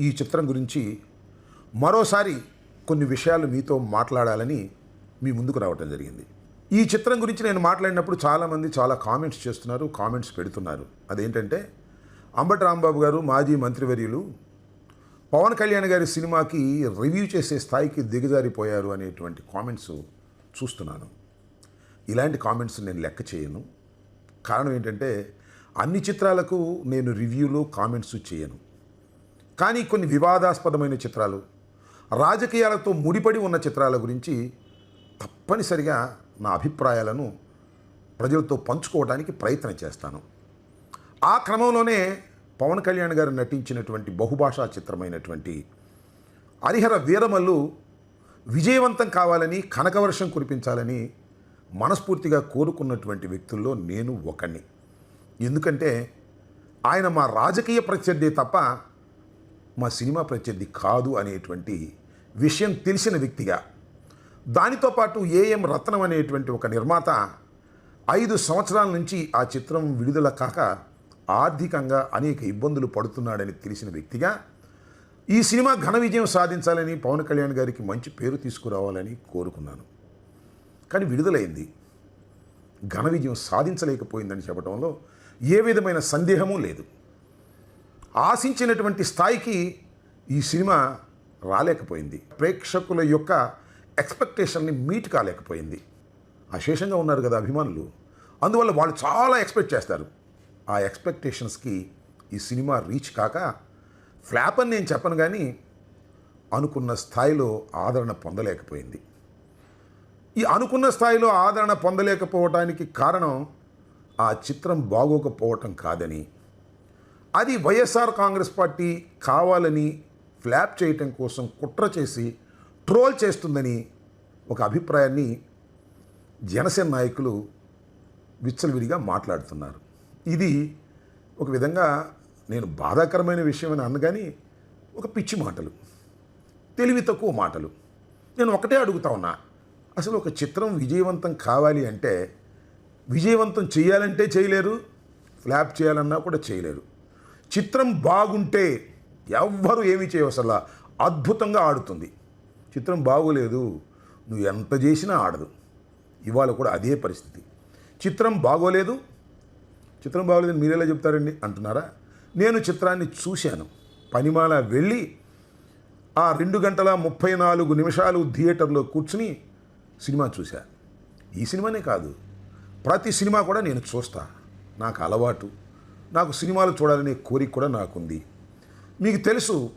ఈ చిత్రం గురించి మరోసారి కొన్ని విషయాలు మీతో మాట్లాడాలని మీ ముందుకు రావటం జరిగింది. ఈ చిత్రం గురించి నేను మాట్లాడినప్పుడు చాలామంది చాలా కామెంట్స్ చేస్తున్నారు కామెంట్స్ పెడుతున్నారు. అదేంటంటే అంబటి రాంబాబు గారు మాజీ మంత్రివర్యులు పవన్ కళ్యాణ్ గారి సినిమాకి రివ్యూ చేసే స్థాయికి దిగజారిపోయారు అనేటువంటి కామెంట్స్ చూస్తున్నాను. ఇలాంటి కామెంట్స్ నేను లెక్క చేయను. కారణం ఏంటంటే అన్ని చిత్రాలకు నేను రివ్యూలు కామెంట్స్ చేయను. కానీ కొన్ని వివాదాస్పదమైన చిత్రాలు రాజకీయాలతో ముడిపడి ఉన్న చిత్రాల గురించి తప్పనిసరిగా నా అభిప్రాయాలను ప్రజలతో పంచుకోవడానికి ప్రయత్నం చేస్తాను. ఆ క్రమంలోనే పవన్ కళ్యాణ్ గారు నటించినటువంటి బహుభాషా చిత్రమైనటువంటి హరిహర వీరమల్లు విజయవంతం కావాలని కనకవర్షం కురిపించాలని మనస్ఫూర్తిగా కోరుకున్నటువంటి వ్యక్తుల్లో నేను ఒకణ్ణి. ఎందుకంటే ఆయన మా రాజకీయ ప్రత్యర్థి తప్ప మా సినిమా ప్రత్యర్థి కాదు అనేటువంటి విషయం తెలిసిన వ్యక్తిగా దానితో పాటు ఏఎం రత్నం అనేటువంటి ఒక నిర్మాత ఐదు సంవత్సరాల నుంచి ఆ చిత్రం విడుదల కాక ఆర్థికంగా అనేక ఇబ్బందులు పడుతున్నాడని తెలిసిన వ్యక్తిగా ఈ సినిమా ఘన విజయం సాధించాలని పవన్ కళ్యాణ్ గారికి మంచి పేరు తీసుకురావాలని కోరుకున్నాను. కానీ విడుదలైంది. ఘన విజయం సాధించలేకపోయిందని చెప్పడంలో ఏ విధమైన సందేహము లేదు. ఆశించినటువంటి స్థాయికి ఈ సినిమా రాలేకపోయింది. ప్రేక్షకుల యొక్క ఎక్స్పెక్టేషన్ని మీట్ కాలేకపోయింది. అశేషంగా ఉన్నారు కదా అభిమానులు. అందువల్ల వాళ్ళు చాలా ఎక్స్పెక్ట్ చేస్తారు. ఆ ఎక్స్పెక్టేషన్స్కి ఈ సినిమా రీచ్ కాక ఫ్లాప్ అని నేను చెప్పను కానీ అనుకున్న స్థాయిలో ఆదరణ పొందలేకపోయింది. ఈ అనుకున్న స్థాయిలో ఆదరణ పొందలేకపోవటానికి కారణం ఆ చిత్రం బాగోకపోవటం కాదని అది వైఎస్ఆర్ కాంగ్రెస్ పార్టీ కావాలని ఫ్లాప్ చేయటం కోసం కుట్ర చేసి ట్రోల్ చేస్తుందని ఒక అభిప్రాయాన్ని జనసేన నాయకులు విచ్చలవిడిగా మాట్లాడుతున్నారు. ఇది ఒక విధంగా నేను బాధాకరమైన విషయం అని అన్నగాని ఒక పిచ్చి మాటలు తెలివి తక్కువ మాటలు. నేను ఒకటే అడుగుతా ఉన్నా అసలు ఒక చిత్రం విజయవంతం కావాలి అంటే విజయవంతం చేయాలంటే చేయలేరు ఫ్లాప్ చేయాలన్నా కూడా చేయలేరు. చిత్రం బాగుంటే ఎవ్వరు ఏమి చేయవసలా అద్భుతంగా ఆడుతుంది. చిత్రం బాగోలేదు నువ్వు ఎంత చేసినా ఆడదు. ఇవాళ కూడా అదే పరిస్థితి. చిత్రం బాగోలేదు చిత్రం బాగోలేదని మీరెలా చెప్తారండి అంటున్నారా? నేను చిత్రాన్ని చూశాను. పనిమాల వెళ్ళి ఆ రెండు గంటల ముప్పై నాలుగు నిమిషాలు థియేటర్లో కూర్చుని సినిమా చూశా. ఈ సినిమానే కాదు ప్రతి సినిమా కూడా నేను చూస్తా. నాకు అలవాటు. నాకు సినిమాలు చూడాలనే కోరిక కూడా నాకుంది. మీకు తెలుసు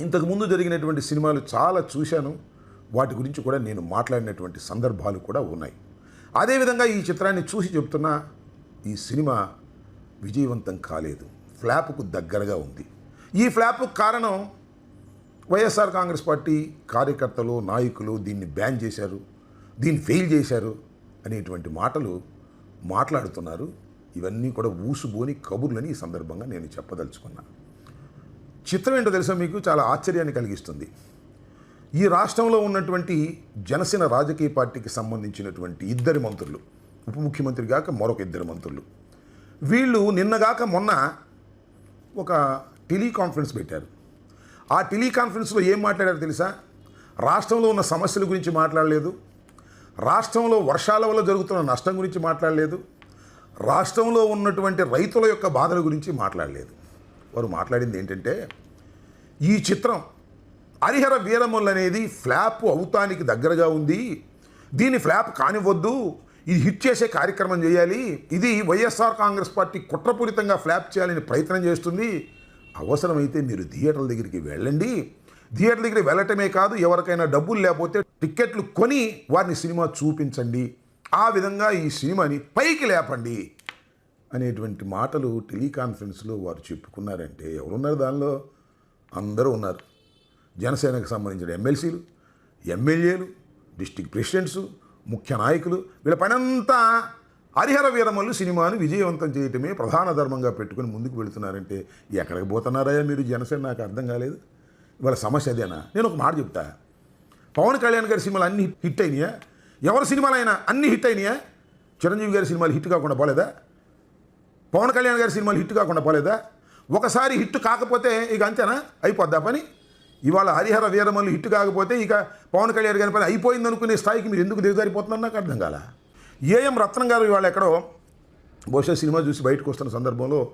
ఇంతకుముందు జరిగినటువంటి సినిమాలు చాలా చూశాను. వాటి గురించి కూడా నేను మాట్లాడినటువంటి సందర్భాలు కూడా ఉన్నాయి. అదేవిధంగా ఈ చిత్రాన్ని చూసి చెప్తున్నా ఈ సినిమా విజయవంతం కాలేదు. ఫ్లాప్కు దగ్గరగా ఉంది. ఈ ఫ్లాప్కు కారణం వైఎస్ఆర్ కాంగ్రెస్ పార్టీ కార్యకర్తలు నాయకులు దీన్ని బ్యాన్ చేశారు దీన్ని ఫెయిల్ చేశారు అనేటువంటి మాటలు మాట్లాడుతున్నారు. ఇవన్నీ కూడా ఊసుబోని కబుర్లని ఈ సందర్భంగా నేను చెప్పదలుచుకున్నాను చిత్రం ఏంటో తెలుసా మీకు? చాలా ఆశ్చర్యాన్ని కలిగిస్తుంది. ఈ రాష్ట్రంలో ఉన్నటువంటి జనసేన రాజకీయ పార్టీకి సంబంధించినటువంటి ఇద్దరి మంత్రులు ఉప ముఖ్యమంత్రి గాక మరొక ఇద్దరు మంత్రులు. వీళ్ళు నిన్నగాక మొన్న ఒక టెలికాన్ఫరెన్స్ పెట్టారు. ఆ టెలికాన్ఫరెన్స్లో ఏం మాట్లాడారు తెలుసా? రాష్ట్రంలో ఉన్న సమస్యల గురించి మాట్లాడలేదు. రాష్ట్రంలో వర్షాల వల్ల జరుగుతున్న నష్టం గురించి మాట్లాడలేదు. రాష్ట్రంలో ఉన్నటువంటి రైతుల యొక్క బాధల గురించి మాట్లాడలేదు. వారు మాట్లాడింది ఏంటంటే ఈ చిత్రం హరిహర వీరములు అనేది ఫ్లాప్ అవుతానికి దగ్గరగా ఉంది. దీన్ని ఫ్లాప్ కానివ్వద్దు. ఇది హిట్ చేసే కార్యక్రమం చేయాలి. ఇది వైఎస్ఆర్ కాంగ్రెస్ పార్టీ కుట్రపూరితంగా ఫ్లాప్ చేయాలని ప్రయత్నం చేస్తుంది. అవసరమైతే మీరు థియేటర్ల దగ్గరికి వెళ్ళండి. థియేటర్ దగ్గరికి వెళ్ళటమే కాదు ఎవరికైనా డబ్బులు లేకపోతే టిక్కెట్లు కొని వారిని సినిమా చూపించండి. ఆ విధంగా ఈ సినిమాని పైకి లేపండి అనేటువంటి మాటలు టెలికాన్ఫరెన్స్లో వారు చెప్పుకున్నారంటే ఎవరున్నారు దానిలో? అందరూ ఉన్నారు. జనసేనకు సంబంధించిన ఎమ్మెల్సీలు ఎమ్మెల్యేలు డిస్టిక్ ప్రెసిడెంట్స్ ముఖ్య నాయకులు వీళ్ళ పనంతా హరిహర వీరమల్లు సినిమాను విజయవంతం చేయటమే ప్రధాన ధర్మంగా పెట్టుకుని ముందుకు వెళుతున్నారంటే ఎక్కడికి పోతున్నారయ్యా మీరు? జనసేన నాకు అర్థం కాలేదు. వాళ్ళ సమస్య అదేనా? నేను ఒక మాట చెప్తా. పవన్ కళ్యాణ్ గారి సినిమాలు అన్నీ హిట్ అయినాయా? ఎవరి సినిమాలైనా అన్ని హిట్ అయినాయా? చిరంజీవి గారి సినిమాలు హిట్ కాకుండా పోలేదా? పవన్ కళ్యాణ్ గారి సినిమాలు హిట్ కాకుండా పోలేదా? ఒకసారి హిట్ కాకపోతే ఇక అంతేనా? అయిపోద్దా పని? ఇవాళ హరిహర వీరమల్లు హిట్ కాకపోతే ఇక పవన్ కళ్యాణ్ గారి పని అయిపోయింది అనుకునే స్థాయికి మీరు ఎందుకు దిగజారిపోతున్నారు? నాకు అర్థం కాల. ఏఎం రత్నం గారు ఇవాళ ఎక్కడో బహుశా సినిమా చూసి బయటకు వస్తున్న సందర్భంలో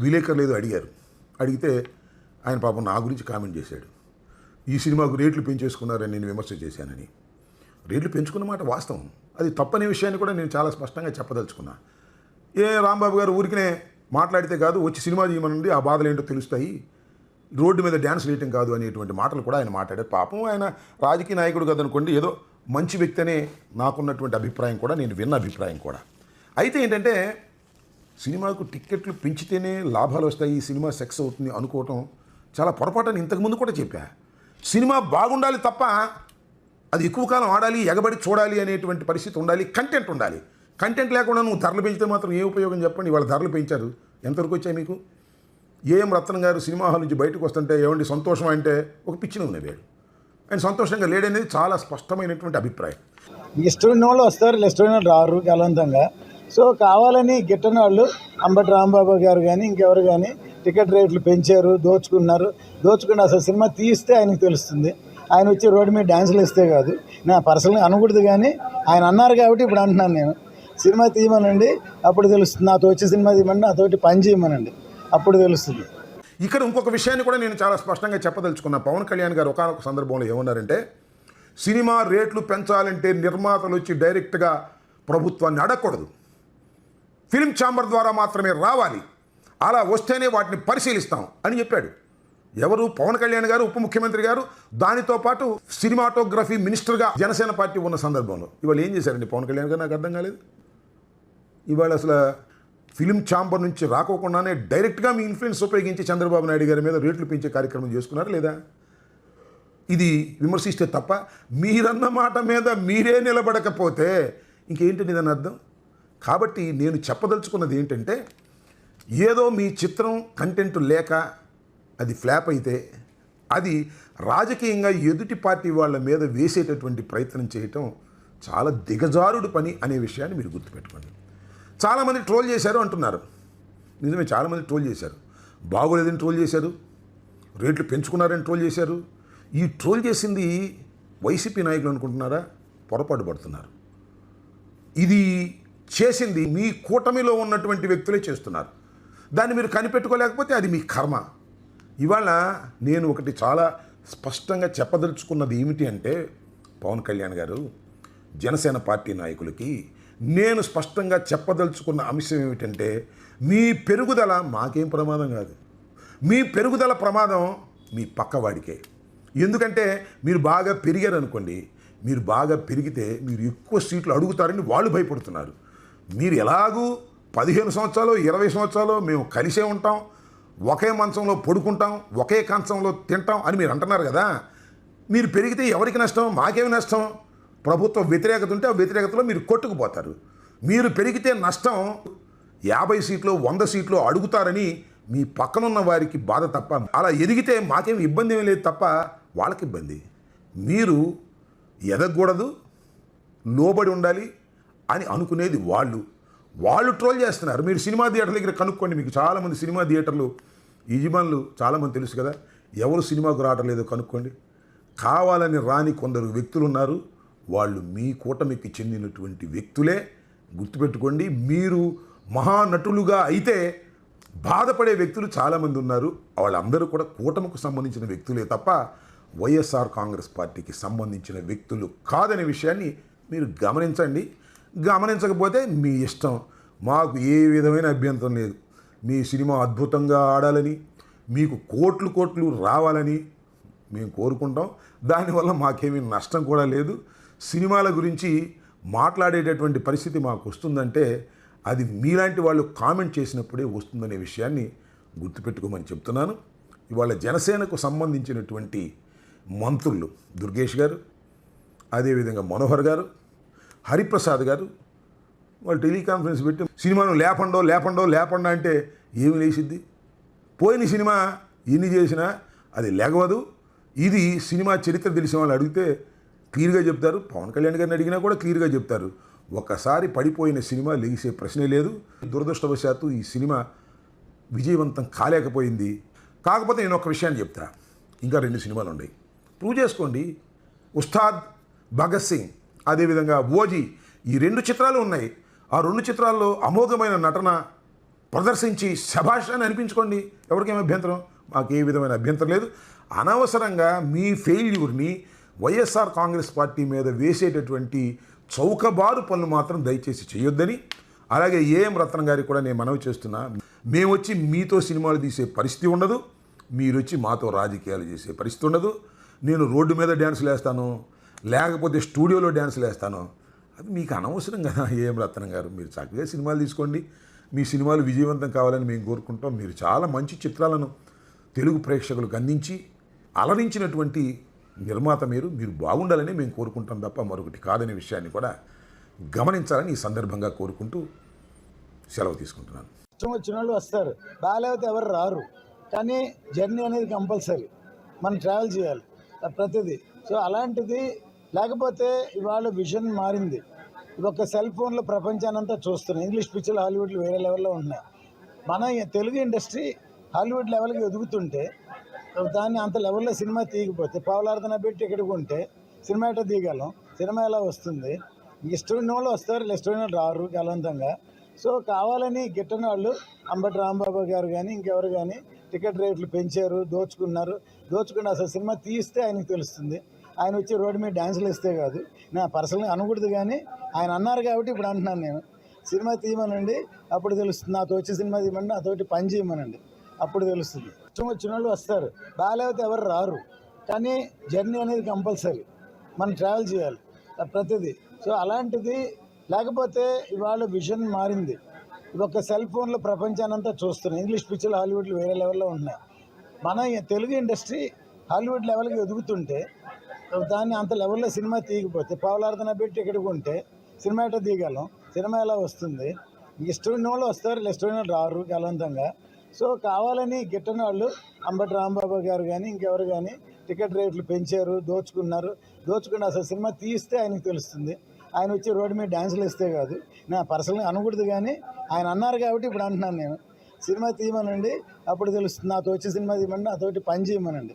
విలేకరులు ఏదో అడిగారు. అడిగితే ఆయన పాపం నా గురించి కామెంట్ చేశాడు. ఈ సినిమాకు రేట్లు పెంచేసుకున్నారని నేను విమర్శ చేశానని. రేట్లు పెంచుకున్న మాట వాస్తవం. అది తప్పని విషయాన్ని కూడా నేను చాలా స్పష్టంగా చెప్పదలుచుకున్నా. ఏ రాంబాబు గారు ఊరికినే మాట్లాడితే కాదు వచ్చి సినిమా చేయమనండి ఆ బాధలు ఏంటో తెలుస్తాయి. రోడ్డు మీద డ్యాన్స్ వేయటం కాదు అనేటువంటి మాటలు కూడా ఆయన మాట్లాడారు. పాపం ఆయన రాజకీయ నాయకుడు కదనుకోండి ఏదో మంచి వ్యక్తి అనే నాకున్నటువంటి అభిప్రాయం కూడా నేను విన్న అభిప్రాయం కూడా. అయితే ఏంటంటే సినిమాకు టిక్కెట్లు పెంచితేనే లాభాలు వస్తాయి సినిమా సెక్స్ అవుతుంది అనుకోవటం చాలా పొరపాటు అని ఇంతకుముందు కూడా చెప్పా. సినిమా బాగుండాలి తప్ప అది ఎక్కువ కాలం ఆడాలి ఎగబడి చూడాలి అనేటువంటి పరిస్థితి ఉండాలి కంటెంట్ ఉండాలి. కంటెంట్ లేకుండా నువ్వు ధరలు పెంచితే మాత్రం ఏ ఉపయోగం చెప్పండి? ఇవాళ ధరలు పెంచారు. ఎంతవరకు వచ్చాయి మీకు? ఏఎం రత్నం గారు సినిమా హాల్ నుంచి బయటకు వస్తుంటే ఏమండి సంతోషం అంటే ఒక పిచ్చిన నవ్వాడు ఆయన సంతోషంగా లేడనేది చాలా స్పష్టమైనటువంటి అభిప్రాయం. ఇష్టమైన వాళ్ళు వస్తారు ఇష్టమైన వాళ్ళు రారు గలవంతంగా సో కావాలని గిట్టని వాళ్ళు అంబటి రాంబాబు గారు కానీ ఇంకెవరు కానీ టికెట్ రేట్లు పెంచారు దోచుకున్నారు. దోచుకుని అసలు సినిమా తీస్తే ఆయనకు తెలుస్తుంది. ఆయన వచ్చి రోడ్డు మీద డ్యాన్సులు ఇస్తే కాదు. నా పర్సనల్గా అనకూడదు కానీ ఆయన అన్నారు కాబట్టి ఇప్పుడు అంటున్నాను నేను. సినిమా తీయమనండి అప్పుడు తెలుస్తుంది. నాతో వచ్చి సినిమా తీయమండి నాతోటి పని చేయమనండి. అప్పుడు తెలుస్తుంది. ఇక్కడ ఇంకొక విషయాన్ని కూడా నేను చాలా స్పష్టంగా చెప్పదలుచుకున్నా. పవన్ కళ్యాణ్ గారు ఒకనొక సందర్భంలో ఏమన్నారంటే సినిమా రేట్లు పెంచాలంటే నిర్మాతలు వచ్చి డైరెక్ట్గా ప్రభుత్వాన్ని అడగకూడదు. ఫిల్మ్ ఛాంబర్ ద్వారా మాత్రమే రావాలి. అలా వస్తేనే వాటిని పరిశీలిస్తాం అని చెప్పాడు. ఎవరు? పవన్ కళ్యాణ్ గారు ఉప ముఖ్యమంత్రి గారు దానితో పాటు సినిమాటోగ్రఫీ మినిస్టర్గా జనసేన పార్టీ ఉన్న సందర్భంలో. ఇవాళ ఏం చేశారండి పవన్ కళ్యాణ్ గారు? నాకు అర్థం కాలేదు. ఇవాళ అసలు ఫిలిం ఛాంబర్ నుంచి రాకోకుండానే డైరెక్ట్గా మీ ఇన్ఫ్లుయెన్స్ ఉపయోగించి చంద్రబాబు నాయుడు గారి మీద రేట్లు పెంచే కార్యక్రమం చేసుకున్నారా లేదా? ఇది విమర్శిస్తే తప్ప మీరన్న మాట మీద మీరే నిలబడకపోతే ఇంకేంటి దాని అర్థం? కాబట్టి నేను చెప్పదలుచుకున్నది ఏంటంటే ఏదో మీ చిత్రం కంటెంట్ లేక అది ఫ్లాప్ అయితే అది రాజకీయంగా ఎదుటి పార్టీ వాళ్ళ మీద వేసేటటువంటి ప్రయత్నం చేయటం చాలా దిగజారుడు పని అనే విషయాన్ని మీరు గుర్తుపెట్టుకోండి. చాలామంది ట్రోల్ చేశారు అంటున్నారు. నిజమే చాలామంది ట్రోల్ చేశారు. బాగోలేదని ట్రోల్ చేశారు. రేట్లు పెంచుకున్నారని ట్రోల్ చేశారు. ఈ ట్రోల్ చేసింది వైసీపీ నాయకులు అనుకుంటున్నారా? పొరపాటు పడుతున్నారు. ఇది చేసింది మీ కూటమిలో ఉన్నటువంటి వ్యక్తులే చేస్తున్నారు. దాన్ని మీరు కనిపెట్టుకోలేకపోతే అది మీ కర్మ. ఇవాళ నేను ఒకటి చాలా స్పష్టంగా చెప్పదలుచుకున్నది ఏమిటి అంటే పవన్ కళ్యాణ్ గారు జనసేన పార్టీ నాయకులకి నేను స్పష్టంగా చెప్పదలుచుకున్న అంశం ఏమిటంటే మీ పెరుగుదల మాకేం ప్రమాదం కాదు. మీ పెరుగుదల ప్రమాదం మీ పక్కవాడికే. ఎందుకంటే మీరు బాగా పెరిగారు అనుకోండి మీరు బాగా పెరిగితే మీరు ఎక్కువ సీట్లు అడుగుతారని వాళ్ళు భయపడుతున్నారు. మీరు ఎలాగూ పదిహేను సంవత్సరాలు ఇరవై సంవత్సరాలు మేము కలిసే ఉంటాం ఒకే మంచంలో పడుకుంటాం ఒకే కంచంలో తింటాం అని మీరు అంటున్నారు కదా. మీరు పెరిగితే ఎవరికి నష్టం? మాకేమి నష్టం? ప్రభుత్వ వ్యతిరేకత ఉంటే ఆ వ్యతిరేకతలో మీరు కొట్టుకుపోతారు. మీరు పెరిగితే నష్టం యాభై సీట్లు వంద సీట్లు అడుగుతారని మీ పక్కనున్న వారికి బాధ తప్ప అలా ఎదిగితే మాకేం ఇబ్బంది ఏమీ లేదు తప్ప వాళ్ళకి ఇబ్బంది. మీరు ఎదగకూడదు లోబడి ఉండాలి అని అనుకునేది వాళ్ళు. వాళ్ళు ట్రోల్ చేస్తున్నారు. మీరు సినిమా థియేటర్ దగ్గర కనుక్కోండి. మీకు చాలామంది సినిమా థియేటర్లు యజమానులు చాలామంది తెలుసు కదా. ఎవరు సినిమాకు రావటం లేదో కనుక్కోండి. కావాలని రాని కొందరు వ్యక్తులు ఉన్నారు. వాళ్ళు మీ కూటమికి చెందినటువంటి వ్యక్తులే. గుర్తుపెట్టుకోండి మీరు మహానటులుగా అయితే బాధపడే వ్యక్తులు చాలామంది ఉన్నారు. వాళ్ళందరూ కూడా కూటమికి సంబంధించిన వ్యక్తులే తప్ప వైఎస్ఆర్ కాంగ్రెస్ పార్టీకి సంబంధించిన వ్యక్తులు కాదనే విషయాన్ని మీరు గమనించండి. గమనించకపోతే మీ ఇష్టం. మాకు ఏ విధమైన అభ్యంతరం లేదు. మీ సినిమా అద్భుతంగా ఆడాలని మీకు కోట్లు కోట్లు రావాలని మేము కోరుకుంటాం. దానివల్ల మాకేమీ నష్టం కూడా లేదు. సినిమాల గురించి మాట్లాడేటటువంటి పరిస్థితి మాకు వస్తుందంటే అది మీలాంటి వాళ్ళు కామెంట్ చేసినప్పుడే వస్తుందనే విషయాన్ని గుర్తుపెట్టుకోమని చెప్తున్నాను. ఇవాళ జనసేనకు సంబంధించినటువంటి మంత్రులు దుర్గేష్ గారు అదేవిధంగా మనోహర్ గారు హరిప్రసాద్ గారు వాళ్ళు టెలికాన్ఫరెన్స్ పెట్టి సినిమాను లేపండో లేపండో లేపండా అంటే ఏమి లేచిద్ది? పోయిన సినిమా ఎన్ని చేసినా అది లేగవదు. ఇది సినిమా చరిత్ర తెలిసిన వాళ్ళు అడిగితే క్లియర్గా చెప్తారు. పవన్ కళ్యాణ్ గారిని అడిగినా కూడా క్లియర్గా చెప్తారు. ఒక్కసారి పడిపోయిన సినిమా లెగిసే ప్రశ్నే లేదు. దురదృష్టవశాత్తు ఈ సినిమా విజయవంతం కాలేకపోయింది. కాకపోతే నేను ఒక విషయాన్ని చెప్తా. ఇంకా రెండు సినిమాలు ఉన్నాయి ప్రూవ్ చేసుకోండి. ఉస్తాద్ భగత్ సింగ్ అదేవిధంగా ఓజీ ఈ రెండు చిత్రాలు ఉన్నాయి. ఆ రెండు చిత్రాల్లో అమోఘమైన నటన ప్రదర్శించి శభాష్ అని అనిపించుకోండి. ఎవరికేం అభ్యంతరం? మాకు ఏ విధమైన అభ్యంతరం లేదు. అనవసరంగా మీ ఫెయిల్యూర్ని వైఎస్ఆర్ కాంగ్రెస్ పార్టీ మీద వేసేటటువంటి చౌకబారు పనులు మాత్రం దయచేసి చేయొద్దని అలాగే ఏఎం రత్నం గారికి కూడా నేను మనవి చేస్తున్నా మేము వచ్చి మీతో సినిమాలు తీసే పరిస్థితి ఉండదు. మీరు వచ్చి మాతో రాజకీయాలు చేసే పరిస్థితి ఉండదు. నేను రోడ్డు మీద డ్యాన్సులు వేస్తాను. లేకపోతే స్టూడియోలో డ్యాన్సులు వేస్తాను. అది మీకు అనవసరం కదా ఏం రత్నం గారు. మీరు చక్కగా సినిమాలు తీసుకోండి. మీ సినిమాలు విజయవంతం కావాలని మేము కోరుకుంటాం. మీరు చాలా మంచి చిత్రాలను తెలుగు ప్రేక్షకులకు అందించి అలరించినటువంటి నిర్మాత మీరు. మీరు బాగుండాలని మేము కోరుకుంటాం తప్ప మరొకటి కాదనే విషయాన్ని కూడా గమనించాలని ఈ సందర్భంగా కోరుకుంటూ సెలవు తీసుకుంటున్నాను. వచ్చిన వాళ్ళు వస్తారు. బాగాలేకపోతే ఎవరు రారు. కానీ జర్నీ అనేది కంపల్సరీ. మనం ట్రావెల్ చేయాలి. ప్రతిదీ. సో అలాంటిది లేకపోతే ఇవాళ విజన్ మారింది. ఒక సెల్ ఫోన్లో ప్రపంచానంతా చూస్తున్నాం. ఇంగ్లీష్ పిక్చర్లు హాలీవుడ్లు వేరే లెవెల్లో ఉన్నాయి. మన తెలుగు ఇండస్ట్రీ హాలీవుడ్ లెవెల్కి ఎదుగుతుంటే దాన్ని అంత లెవెల్లో సినిమా తీయకపోతే పావులార్థన పెట్టి ఎక్కడికి కొంటే సినిమా ఎట్లా తీయగలం. సినిమా ఎలా వస్తుంది? ఇష్టమైన వాళ్ళు వస్తారు ఇష్టమైన వాళ్ళు రారు గలవంతంగా సో కావాలని గిట్టని వాళ్ళు అంబటి రాంబాబు గారు కానీ ఇంకెవరు కానీ టికెట్ రేట్లు పెంచారు దోచుకున్నారు. దోచుకుని అసలు సినిమా తీస్తే ఆయనకు తెలుస్తుంది. ఆయన వచ్చి రోడ్డు మీద డ్యాన్సులు ఇస్తే కాదు. నా పర్సనల్గా అనకూడదు కానీ ఆయన అన్నారు కాబట్టి ఇప్పుడు అంటున్నాను నేను. సినిమా తీయమనండి అప్పుడు తెలుస్తుంది. నాతో వచ్చి సినిమా తీయమని నాతోటి పని చేయమనండి. అప్పుడు తెలుస్తుంది. ఇష్టం వచ్చిన వాళ్ళు వస్తారు. బాగాలేకపోతే ఎవరు రారు. కానీ జర్నీ అనేది కంపల్సరీ. మనం ట్రావెల్ చేయాలి. ప్రతిదీ. సో అలాంటిది లేకపోతే ఇవాళ విజన్ మారింది. ఒక సెల్ ఫోన్లో ప్రపంచానంతా చూస్తున్నాం ఇంగ్లీష్ పిక్చర్లు హాలీవుడ్లు వేరే లెవెల్లో ఉన్నాయి మన తెలుగు ఇండస్ట్రీ హాలీవుడ్ లెవెల్కి ఎదుగుతుంటే దాన్ని అంత లెవెల్లో సినిమా తీయకపోతే పావులార్థన పెట్టి ఇక్కడికి కొంటే సినిమా ఎట్లా తీయగలం? సినిమా ఎలా వస్తుంది? ఇష్టమైన వాళ్ళు వస్తారు ఇష్టమైన వాళ్ళు రారు గలవంతంగా సో కావాలని గిట్టని వాళ్ళు అంబటి రాంబాబు గారు కానీ ఇంకెవరు కానీ టికెట్ రేట్లు పెంచారు దోచుకున్నారు. దోచుకుని అసలు సినిమా తీస్తే ఆయనకు తెలుస్తుంది. ఆయన వచ్చి రోడ్డు మీద డ్యాన్సులు ఇస్తే కాదు. నా పర్సనల్గా అనకూడదు కానీ ఆయన అన్నారు కాబట్టి ఇప్పుడు అంటున్నాను నేను. సినిమా తీయమనండి అప్పుడు తెలుస్తుంది. నాతో వచ్చి సినిమా తీయమని నాతోటి పని చేయమనండి.